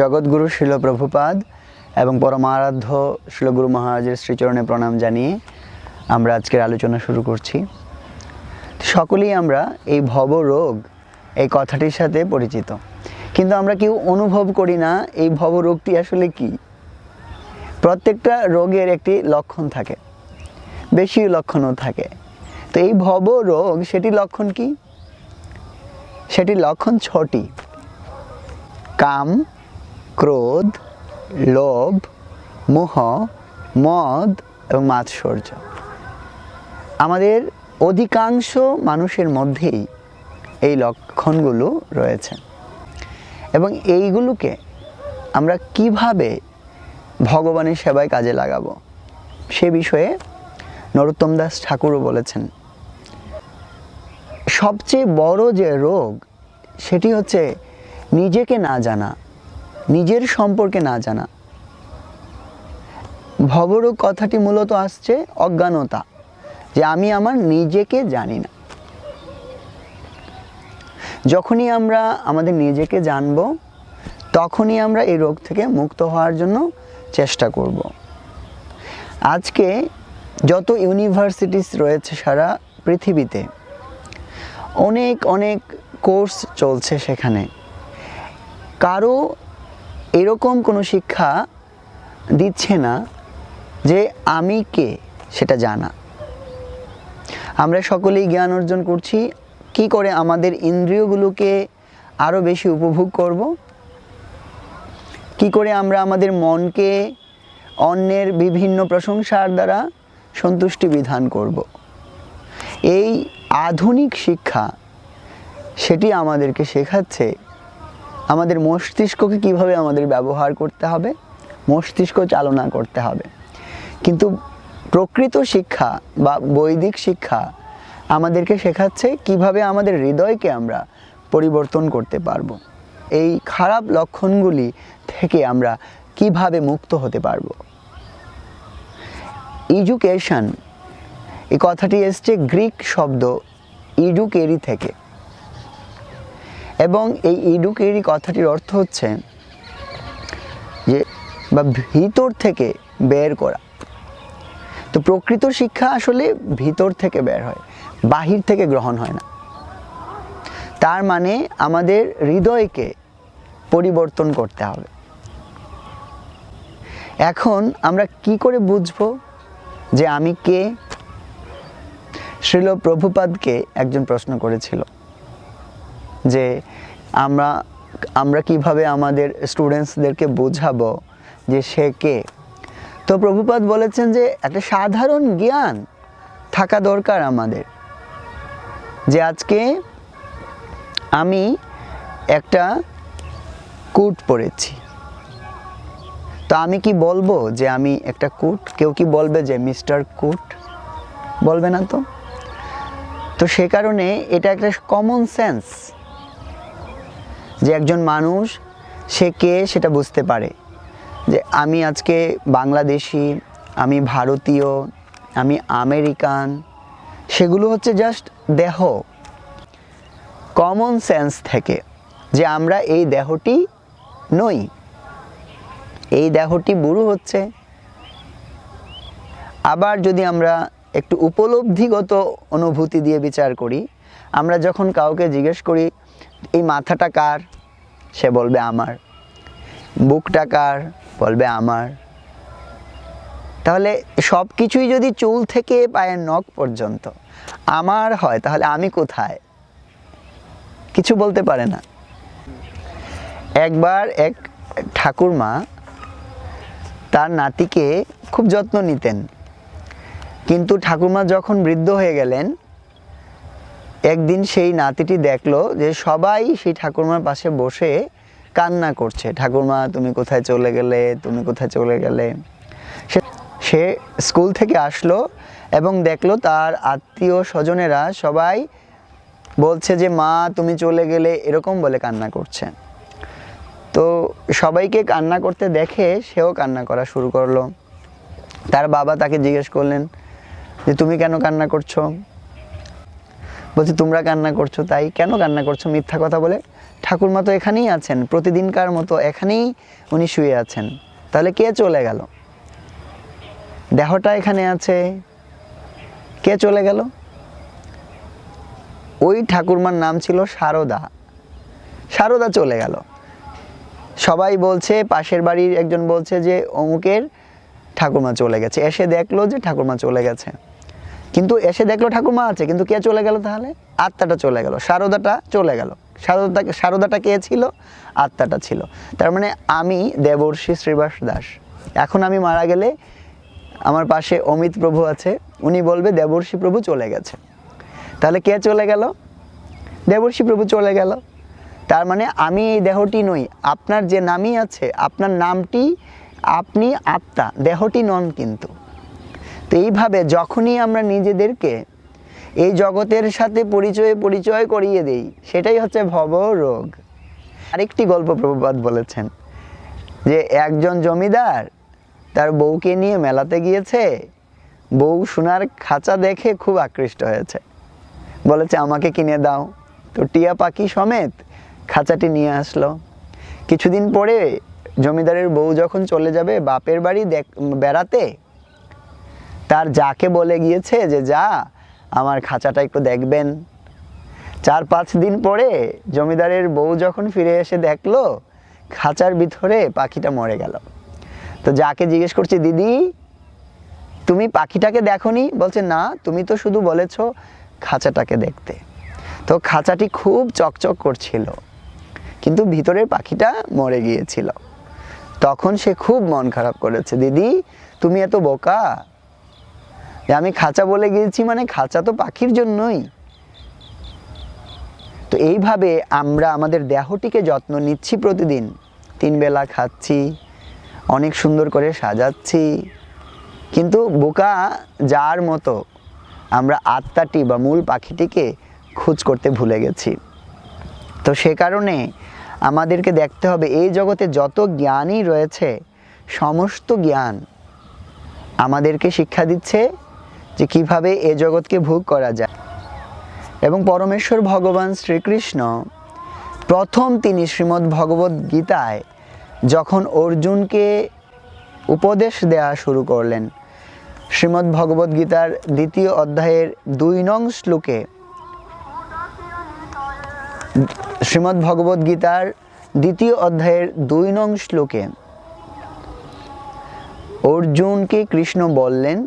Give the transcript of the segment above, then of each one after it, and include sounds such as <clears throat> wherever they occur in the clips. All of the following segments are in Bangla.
জগৎগুরু শিল প্রভুপাদ এবং পরম পরমারাধ্য শিলগুরু মহারাজের শ্রীচরণে প্রণাম জানিয়ে আমরা আজকের আলোচনা শুরু করছি। সকলেই আমরা এই ভব রোগ এই কথাটির সাথে পরিচিত। কিন্তু আমরা কেউ অনুভব করি না এই ভব রোগটি আসলে কি? প্রত্যেকটা রোগের একটি লক্ষণ থাকে, বেশি লক্ষণও থাকে। তো এই ভব রোগ সেটি লক্ষণ কি? সেটি লক্ষণ ছটি। কাম ক্রোধ, লোভ, মোহ, মদ এবং মাৎসর্য। আমাদের অধিকাংশ মানুষের মধ্যেই এই লক্ষণগুলো রয়েছে। এবং এইগুলোকে আমরা কীভাবে ভগবানের সেবায় কাজে লাগাবো, সে বিষয়ে নরোত্তম দাস ঠাকুরও বলেছেন। সবচেয়ে বড় যে রোগ, সেটি হচ্ছে নিজেকে না জানা। নিজের সম্পর্কে না জানা। ভবরোগ কথাটি মূলত আসছে অজ্ঞানতা, যে আমি আমার নিজেকে জানি না। যখনই আমরা আমাদের নিজেকে জানব, তখনই আমরা এই রোগ থেকে মুক্ত হওয়ার জন্য চেষ্টা করব। আজকে যত ইউনিভার্সিটিস রয়েছে সারা পৃথিবীতে, অনেক অনেক কোর্স চলছে সেখানে। কারও এরকম কোনো শিক্ষা দিচ্ছে না যে আমি কে সেটা জানা। আমরা সকলেই জ্ঞান অর্জন করছি, কি করে আমাদের ইন্দ্রিয়গুলোকে আরও বেশি উপভোগ করব? কি করে আমরা আমাদের মনকে অন্যের বিভিন্ন প্রশংসার দ্বারা সন্তুষ্টি বিধান করব? এই আধুনিক শিক্ষা, সেটি আমাদেরকে শেখাচ্ছে আমাদের মস্তিষ্ককে কীভাবে আমাদের ব্যবহার করতে হবে? মস্তিষ্ক চালনা করতে হবে। কিন্তু প্রকৃত শিক্ষা বা বৈদিক শিক্ষা আমাদেরকে শেখাচ্ছে কীভাবে আমাদের হৃদয়কে আমরা পরিবর্তন করতে পারব। এই খারাপ লক্ষণগুলি থেকে আমরা কীভাবে মুক্ত হতে পারব? ইডুকেশন এই কথাটি এসছে গ্রিক শব্দ ইডুকেরি থেকে। এবং এই ইডুকেরি কথাটির অর্থ হচ্ছে যে, বা ভিতর থেকে বের করা। তো প্রকৃত শিক্ষা আসলে ভিতর থেকে বের হয়, বাহির থেকে গ্রহণ হয় না। তার মানে আমাদের হৃদয়কে পরিবর্তন করতে হবে। এখন আমরা কি করে বুঝব যে আমি কে? শ্রীল প্রভুপাদকে একজন প্রশ্ন করেছিল। যে আমরা আমরা কীভাবে আমাদের স্টুডেন্টসদেরকে বোঝাবো যে সে কে? তো প্রভুপাদ বলেছেন যে একটা সাধারণ জ্ঞান থাকা দরকার আমাদের। যে আজকে আমি একটা কুট পরেছি। তো আমি কি বলব যে আমি একটা কুট? কেউ কি বলবে যে মিস্টার কুট? বলবে না তো? তো সে কারণে এটা একটা কমন সেন্স যে একজন মানুষ, সে কে সেটা বুঝতে পারে। যে আমি আজকে বাংলাদেশি, আমি ভারতীয়, আমি আমেরিকান, সেগুলো হচ্ছে জাস্ট দেহ। কমন সেন্স থেকে যে আমরা এই দেহটি নই। এই দেহটি বুড়ো হচ্ছে। আবার যদি আমরা একটু উপলব্ধিগত অনুভূতি দিয়ে বিচার করি, আমরা যখন কাউকে জিজ্ঞেস করি, এই মাথাটা কার? সে বলবে আমার। বুকটা কার বলবে আমার। তাহলে সব কিছুই যদি চুল থেকে পায়ের নখ পর্যন্ত, আমার হয়, তাহলে আমি কোথায়? কিছু বলতে পারে না। একবার এক ঠাকুরমা তার নাতিকে খুব যত্ন নিতেন। কিন্তু ঠাকুরমা যখন বৃদ্ধ হয়ে গেলেন একদিন সেই নাতিটি দেখল যে সবাই সেই ঠাকুরমার পাশে বসে কান্না করছে। ঠাকুরমা, তুমি কোথায় চলে গেলে? তুমি কোথায় চলে গেলে? সে- স্কুল থেকে আসলো এবং দেখল তার আত্মীয় স্বজনেরা সবাই বলছে যে, মা, তুমি চলে গেলে এরকম বলে কান্না করছে। তো সবাইকে কান্না করতে দেখে সেও কান্না করা শুরু করল। তার বাবা তাকে জিজ্ঞেস করলেন যে, তুমি কেন কান্না করছ? বলছে, তোমরা কান্না করছ, তাই কেন কান্না করছ? মিথ্যা কথা বলে ঠাকুরমা তো এখানেই আছেন প্রতিদিনকার মতো এখানেই উনি শুয়ে আছেন। তাহলে কে চলে গেল? দেহটা এখানে আছে। কে চলে গেল? ওই ঠাকুরমার নাম ছিল সারদা। সারদা চলে গেল। সবাই বলছে, পাশের বাড়ির একজন বলছে যে, অমুকের ঠাকুরমা চলে গেছে। এসে দেখল যে ঠাকুরমা চলে গেছে। কিন্তু এসে দেখল ঠাকুমা আছে, কিন্তু কে চলে গেল তাহলে? আত্মাটা চলে গেল, সারদাটা চলে গেল। সারদাটা সারদাটা কে ছিল? আত্মাটা ছিল। তার মানে আমি দেবর্ষী শ্রীবাস দাস। এখন আমি মারা গেলে আমার পাশে অমিত প্রভু আছে, উনি বলবে দেবর্ষী প্রভু চলে গেছে। তাহলে কে চলে গেল? দেবর্ষী প্রভু চলে গেল। তার মানে আমি এই দেহটি নই, আপনার যে নামই আছে, আপনার নামটি আপনি আত্মা, দেহটি নন কিন্তু। তো এইভাবে যখনই আমরা নিজেদেরকে এই জগতের সাথে পরিচয়ে পরিচয় করিয়ে দেই, সেটাই হচ্ছে ভব রোগ আরেকটি গল্প প্রভুপাত বলেছেন, যে একজন জমিদার তার বউকে নিয়ে মেলাতে গিয়েছে, বউ সোনার খাঁচা দেখে খুব আকৃষ্ট হয়েছে। বলেছে, আমাকে কিনে দাও। তো টিয়া পাখি সমেত খাঁচাটি নিয়ে আসলো। কিছুদিন পরে জমিদারের বউ যখন চলে যাবে বাপের বাড়ি দেখ, বেড়াতে তার যাকে বলে গিয়েছে যে, যা, আমার খাঁচাটা একটু দেখবেন। চার পাঁচ দিন পরে জমিদারের বউ যখন ফিরে এসে দেখল, খাঁচার ভিতরে পাখিটা মরে গেল। তো যাকে জিজ্ঞেস করছে, দিদি, তুমি পাখিটাকে দেখনি? বলছে, না, তুমি তো শুধু বলেছ খাঁচাটাকে দেখতে। তো খাঁচাটি খুব চকচক করছিল, কিন্তু ভিতরের পাখিটা মরে গিয়েছিল। তখন সে খুব মন খারাপ করেছে, দিদি, তুমি এত বোকা আমি খাঁচা বলে গিয়েছি মানে খাঁচা তো পাখির জন্যই। তো এইভাবে আমরা আমাদের দেহটিকে যত্ন নিচ্ছি প্রতিদিন। তিন বেলা খাচ্ছি, অনেক সুন্দর করে সাজাচ্ছি। কিন্তু বোকা যার মতো আমরা আত্মাটি বা মূল পাখিটিকে খোঁজ করতে ভুলে গেছি। তো সে কারণে আমাদেরকে দেখতে হবে এই জগতে যত জ্ঞানই রয়েছে, সমস্ত জ্ঞান আমাদেরকে শিক্ষা দিচ্ছে যে কীভাবে এ জগৎকে ভোগ করা যায়। এবং পরমেশ্বর ভগবান শ্রীকৃষ্ণ প্রথম তিনি শ্রীমদ্ ভগবদ্ গীতায় যখন অর্জুনকে উপদেশ দেওয়া শুরু করলেন, শ্রীমদ্ ভগবদ্ গীতার দ্বিতীয় অধ্যায়ের দুই নং শ্লোকে, শ্রীমদ্ ভগবদ্ গীতার দ্বিতীয় অধ্যায়ের দুই নং শ্লোকে অর্জুনকে কৃষ্ণ বললেন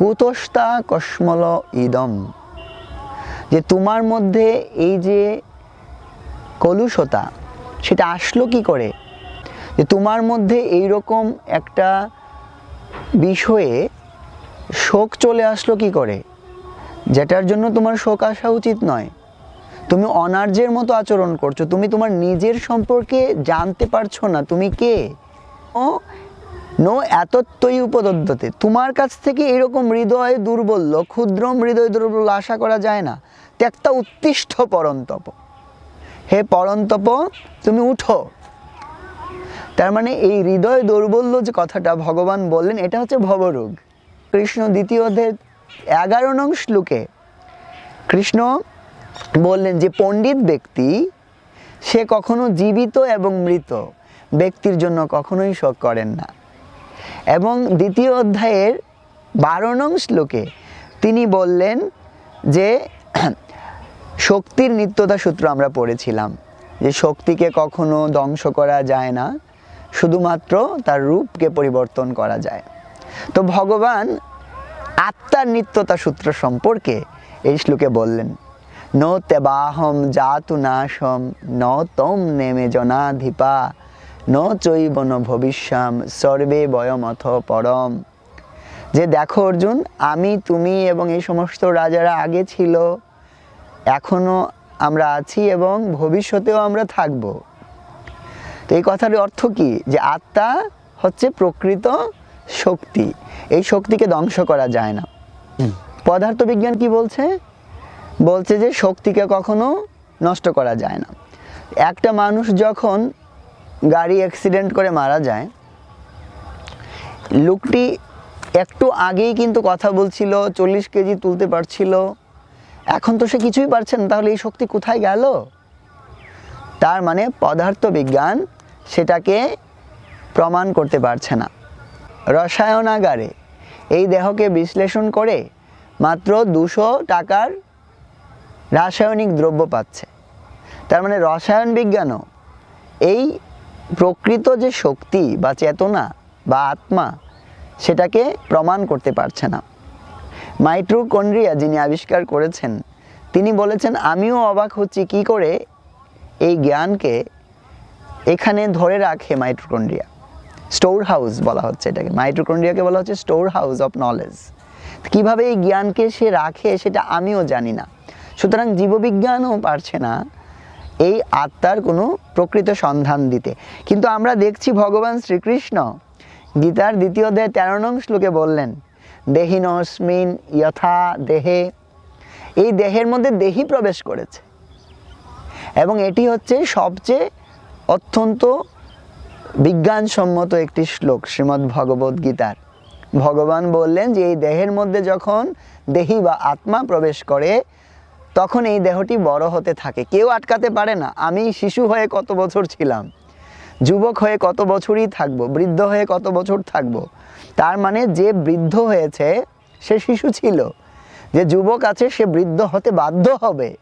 কুতস্তা কসমল ইদম। যে তোমার মধ্যে এই যে কলুষতা, সেটা আসলো কি করে? যে তোমার মধ্যে এই রকম একটা বিষয়ে শোক চলে আসলো কি করে? যেটার জন্য তোমার শোক আসা উচিত নয়। তুমি অনার্যের মতো আচরণ করছ, তুমি তোমার নিজের সম্পর্কে জানতে পারছ না, তুমি কে? ও নো, এতত্বই উপদদ্যতে। তোমার কাছ থেকে এরকম হৃদয় দুর্বল্য ক্ষুদ্র হৃদয় দুর্বল আশা করা যায় না। ত্যাগটা উত্তিষ্ঠ পরন্তপ। হে পরন্তপ, তুমি উঠো। তার মানে এই হৃদয় দৌর্বল্য যে কথাটা ভগবান বললেন, এটা হচ্ছে ভবরোগ। কৃষ্ণ দ্বিতীয় অধ্যায়ের এগারো নং শ্লোকে কৃষ্ণ বললেন যে, পণ্ডিত ব্যক্তি, সে কখনো জীবিত এবং মৃত। ব্যক্তির জন্য কখনোই শোক করেন না। এবং দ্বিতীয় অধ্যায়ের বারো নং শ্লোকে তিনি বললেন যে, <clears throat> শক্তির নিত্যতা সূত্র আমরা পড়েছিলাম, যে শক্তিকে কখনো ধ্বংস করা যায় না, শুধুমাত্র তার রূপকে পরিবর্তন করা যায়। তো ভগবান আত্মার নিত্যতা সূত্র সম্পর্কে এই শ্লোকে বললেন, ন তেবাহম জাতু নাশম, ন তম নেমে জনাধিপা ন চৈব ন ভবিষ্যাম সর্বে বয়মথ পরম যে দেখো অর্জুন আমি তুমি এবং এই সমস্ত রাজারা আগে ছিল এখনও আমরা আছি এবং ভবিষ্যতেও আমরা থাকব। তো এই কথার অর্থ কি? যে আত্মা হচ্ছে প্রকৃত শক্তি এই শক্তিকে ধ্বংস করা যায় না। পদার্থবিজ্ঞান কি বলছে? বলছে যে শক্তিকে কখনো নষ্ট করা যায় না। একটা মানুষ যখন গাড়ি অ্যাক্সিডেন্ট করে মারা যায়, লোকটি একটু আগেই কিন্তু কথা বলছিল, চল্লিশ কেজি তুলতে পারছিল। এখন তো সে কিছুই পারছে না, তাহলে এই শক্তি কোথায় গেল? তার মানে পদার্থ বিজ্ঞান সেটাকে প্রমাণ করতে পারছে না। রসায়নাগারে এই দেহকে বিশ্লেষণ করে মাত্র দুশো টাকার রাসায়নিক দ্রব্য পাচ্ছে। তার মানে রসায়ন বিজ্ঞানও এই প্রকৃত যে শক্তি বা চেতনা বা আত্মা, সেটাকে প্রমাণ করতে পারছে না। মাইট্রোকন্ড্রিয়া যিনি আবিষ্কার করেছেন, তিনি বলেছেন, আমিও অবাক হচ্ছি কি করে এই জ্ঞানকে এখানে ধরে রাখে মাইট্রোকন্ড্রিয়া। স্টোর হাউস বলা হচ্ছে এটাকে। মাইট্রোকন্ড্রিয়াকে বলা হচ্ছে স্টোর হাউস অফ নলেজ। কীভাবে এই জ্ঞানকে সে রাখে, সেটা আমিও জানি না। সুতরাং জীববিজ্ঞানও পারছে না এই আত্মার কোনো প্রকৃত সন্ধান দিতে। কিন্তু আমরা দেখছি ভগবান শ্রীকৃষ্ণ গীতার দ্বিতীয় অধ্যায় তেরো নং শ্লোকে বললেন দেহিনস্মিন যথা দেহে। এই দেহের মধ্যে দেহি প্রবেশ করেছে। এবং এটি হচ্ছে সবচেয়ে অত্যন্ত বিজ্ঞানসম্মত একটি শ্লোক শ্রীমদ্ ভগবদ গীতার। ভগবান বললেন যে এই দেহের মধ্যে যখন দেহি বা আত্মা প্রবেশ করে তখন এই দেহটি বড় হতে থাকে। কেউ আটকাতে পারে না। আমি শিশু হয়ে কত বছর ছিলাম? যুবক হয়ে কত বছরই থাকব? বৃদ্ধ হয়ে কত বছর থাকব? তার মানে যে বৃদ্ধ হয়েছে, সে শিশু ছিল। যে যুবক আছে, সে বৃদ্ধ হতে বাধ্য হবে।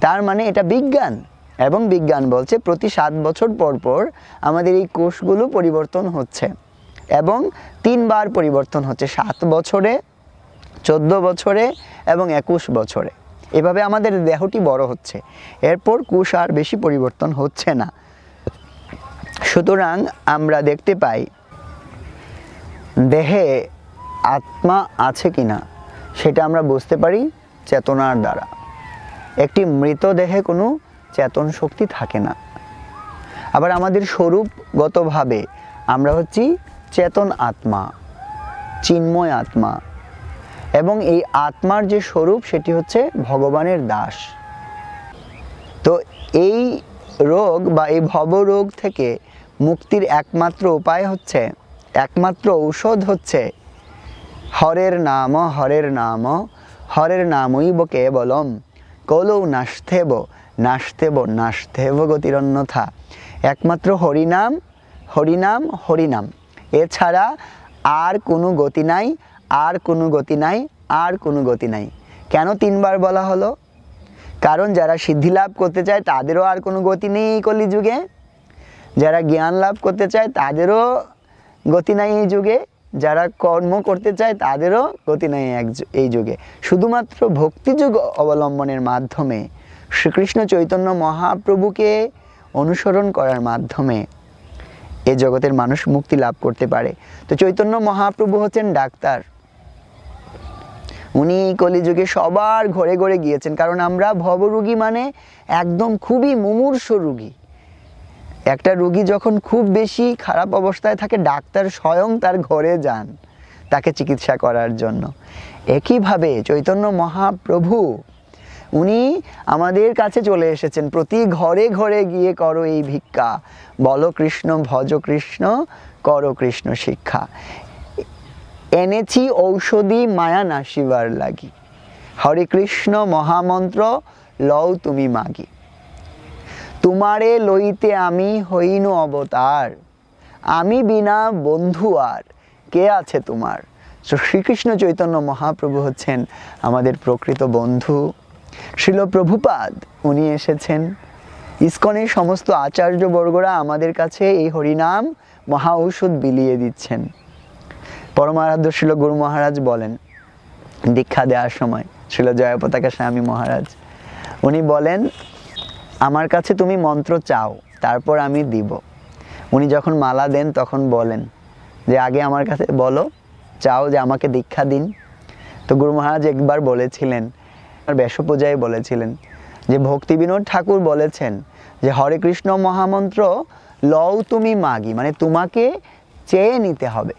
তার মানে এটা বিজ্ঞান। এবং বিজ্ঞান বলছে, প্রতি সাত বছর পর পর আমাদের এই কোষগুলো পরিবর্তন হচ্ছে। এবং তিনবার পরিবর্তন হচ্ছে। সাত বছরে, চোদ্দ বছরে এবং একুশ বছরে। এভাবে আমাদের দেহটি বড় হচ্ছে। এরপর কোষ আর বেশি পরিবর্তন হচ্ছে না। সুতরাং আমরা দেখতে পাই, দেহে আত্মা আছে কি না, সেটা আমরা বুঝতে পারি চেতনার দ্বারা। একটি মৃতদেহে কোনো চেতন শক্তি থাকে না। আবার আমাদের স্বরূপগতভাবে আমরা হচ্ছি চেতন আত্মা, চিন্ময় আত্মা। এবং এই আত্মার যে স্বরূপ, সেটি হচ্ছে ভগবানের দাস। তো এই রোগ বা এই ভবরোগ থেকে মুক্তির একমাত্র উপায় হচ্ছে, একমাত্র ঔষধ হচ্ছে হরের নাম হরের নাম, হরের নামইব কেবলম। কলৌ নাস্তেব নাস্তেব নাস্তেব গতিরন্যথা। একমাত্র হরিনাম হরিনাম হরিনাম। এছাড়া আর কোনো গতি নাই আর কোনো গতি নাই, আর কোনো গতি নাই। কেন তিনবার বলা হলো? কারণ যারা সিদ্ধি লাভ করতে চায়, তাদেরও আর কোনো গতি নেই এই কলিযুগে। যারা জ্ঞান লাভ করতে চায়, তাদেরও গতি নাই এই যুগে। যারা কর্ম করতে চায়, তাদেরও গতি নাই এক এই যুগে। শুধুমাত্র ভক্তিযুগ অবলম্বনের মাধ্যমে, শ্রীকৃষ্ণ চৈতন্য মহাপ্রভুকে অনুসরণ করার মাধ্যমে এ জগতের মানুষ মুক্তি লাভ করতে পারে। তো চৈতন্য মহাপ্রভু হচ্ছেন ডাক্তার। উনি কলিযুগে সবার ঘরে ঘরে গিয়েছেন, কারণ আমরা ভবরোগী মানে একদম খুবই মুমূর্ষ রুগী। একটা রুগী যখন খুব বেশি খারাপ অবস্থায় থাকে, ডাক্তার স্বয়ং তার ঘরে যান তাকে চিকিৎসা করার জন্য। একইভাবে চৈতন্য মহাপ্রভু, উনি আমাদের কাছে চলে এসেছেন, প্রতি ঘরে ঘরে গিয়ে করো এই ভিক্ষা, বলো কৃষ্ণ, ভজ কৃষ্ণ, করো কৃষ্ণ শিক্ষা। এনেছি ঔষধি মায়া নাশিবার লাগি। হরে কৃষ্ণ মহামন্ত্র, লও তুমি মাগি। তোমারে লইতে আমি হইনু অবতার। আমি বিনা বন্ধু আর। কে আছে তোমার? তো শ্রীকৃষ্ণ চৈতন্য মহাপ্রভু হচ্ছেন আমাদের প্রকৃত বন্ধু। শিল প্রভুপাদ, উনি এসেছেন। ইস্কনের সমস্ত আচার্যবর্গরা আমাদের কাছে এই হরিনাম মহা ঔষধ বিলিয়ে দিচ্ছেন। পরমারাধ্য শিল গুরু মহারাজ বলেন, দীক্ষা দেওয়ার সময় শিল জয় পতাকা স্বামী মহারাজ, উনি বলেন, আমার কাছে তুমি মন্ত্র চাও, তারপর আমি দিব। উনি যখন মালা দেন, তখন বলেন, যে আগে আমার কাছে বলো, চাও যে আমাকে দীক্ষা দিন। তো গুরু মহারাজ একবার বলেছিলেন, আর বেশপূজায় বলেছিলেন, যে ভক্তি বিনোদ ঠাকুর বলেছেন, যে হরে কৃষ্ণ মহামন্ত্র লও তুমি মাগি। মানে তোমাকে চেয়ে নিতে হবে।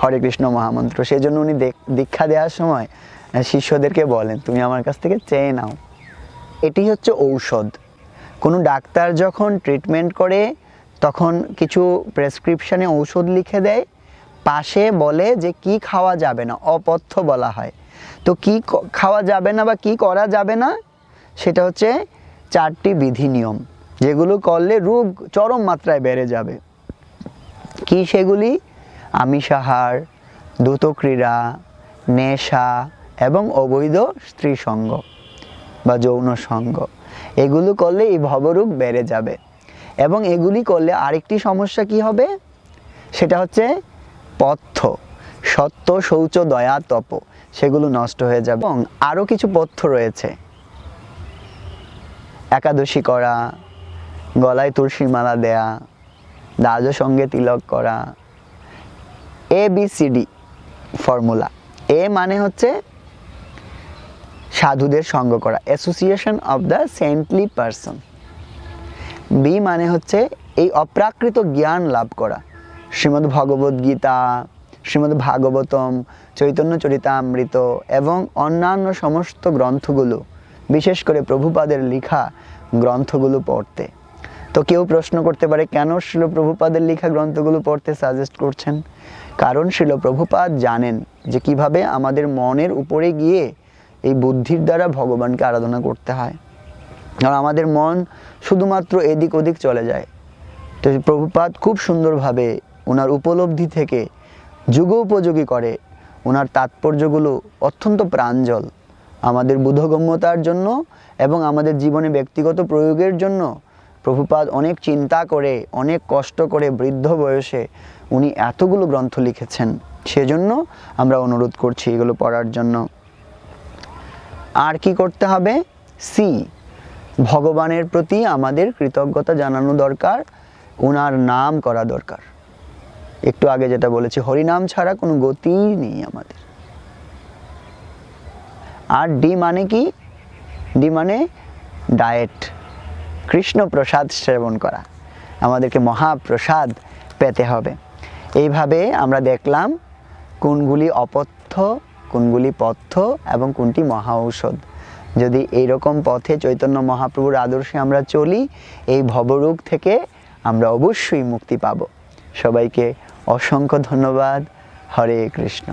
হরে কৃষ্ণ মহামন্ত্র। সেই জন্য উনি দীক্ষা দেওয়ার সময় শিষ্যদেরকে বলেন, তুমি আমার কাছ থেকে চেয়ে নাও। এটি হচ্ছে ঔষধ। কোনো ডাক্তার যখন ট্রিটমেন্ট করে, তখন কিছু প্রেসক্রিপশানে ঔষধ লিখে দেয়, পাশে বলে যে কি খাওয়া যাবে না, অপথ্য বলা হয়। তো কি খাওয়া যাবে না বা কি করা যাবে না, সেটা হচ্ছে চারটি বিধি নিয়ম, যেগুলো করলে রোগ চরম মাত্রায় বেড়ে যাবে। কি সেগুলি? আমিষাহার দ্রুত ক্রীড়া নেশা এবং অবৈধ স্ত্রী সঙ্গ বা যৌন সঙ্গ এগুলো করলে এই ভবরূপ বেড়ে যাবে। এবং এগুলি করলে আরেকটি সমস্যা কি হবে? সেটা হচ্ছে পথ্য। সত্য, শৌচ, দয়া, তপ, সেগুলো নষ্ট হয়ে যাবে এবং আরও কিছু পথ্য রয়েছে। একাদশী করা, গলায় তুলসী মালা দেয়া দ্বাজ সঙ্গে তিলক করা A B C D formula A মানে হচ্ছে সাধুদের সঙ্গ করা association of the saintly person B মানে হচ্ছে এই অপ্রাকৃত জ্ঞান লাভ করা, শ্রীমদ্ ভগবদ গীতা, শ্রীমদ্ ভাগবতম, চৈতন্য চরিতামৃত এবং অন্যান্য সমস্ত গ্রন্থগুলো, বিশেষ করে প্রভুপাদের লেখা গ্রন্থগুলো পড়তে। তো কেউ প্রশ্ন করতে পারে, কেন শিল প্রভুপাদের লেখা গ্রন্থগুলো পড়তে সাজেস্ট করছেন? কারণ শিল প্রভুপাদ জানেন যে কীভাবে আমাদের মনের উপরে গিয়ে এই বুদ্ধির দ্বারা ভগবানকে আরাধনা করতে হয়। আর আমাদের মন শুধুমাত্র এদিক ওদিক চলে যায়। তো প্রভুপাদ খুব সুন্দরভাবে ওনার উপলব্ধি থেকে যুগোপযোগী করে ওনার তাৎপর্যগুলো অত্যন্ত প্রাঞ্জল। আমাদের বোধগম্যতার জন্য এবং আমাদের জীবনে ব্যক্তিগত প্রয়োগের জন্য প্রভুপাদ অনেক চিন্তা করে, অনেক কষ্ট করে বৃদ্ধ বয়সে উনি এতগুলো গ্রন্থ লিখেছেন। সেজন্য আমরা অনুরোধ করছি এগুলো পড়ার জন্য। আর কি করতে হবে? সি ভগবানের প্রতি আমাদের কৃতজ্ঞতা জানানো দরকার ওনার নাম করা দরকার। একটু আগে যেটা বলেছি, হরিনাম ছাড়া কোনো গতিই নেই আমাদের। আর ডি মানে কি? ডি মানে ডায়েট কৃষ্ণ প্রসাদ সেবন করা। আমাদেরকে মহাপ্রসাদ পেতে হবে। এইভাবে আমরা দেখলাম কোনগুলি অপথ্য, কোনগুলি পথ্য এবং কোনটি মহা ঔষধ যদি এইরকম পথে চৈতন্য মহাপ্রভুর আদর্শে আমরা চলি, এই ভবরোগ থেকে আমরা অবশ্যই মুক্তি পাব। সবাইকে অসংখ্য ধন্যবাদ। হরে কৃষ্ণ।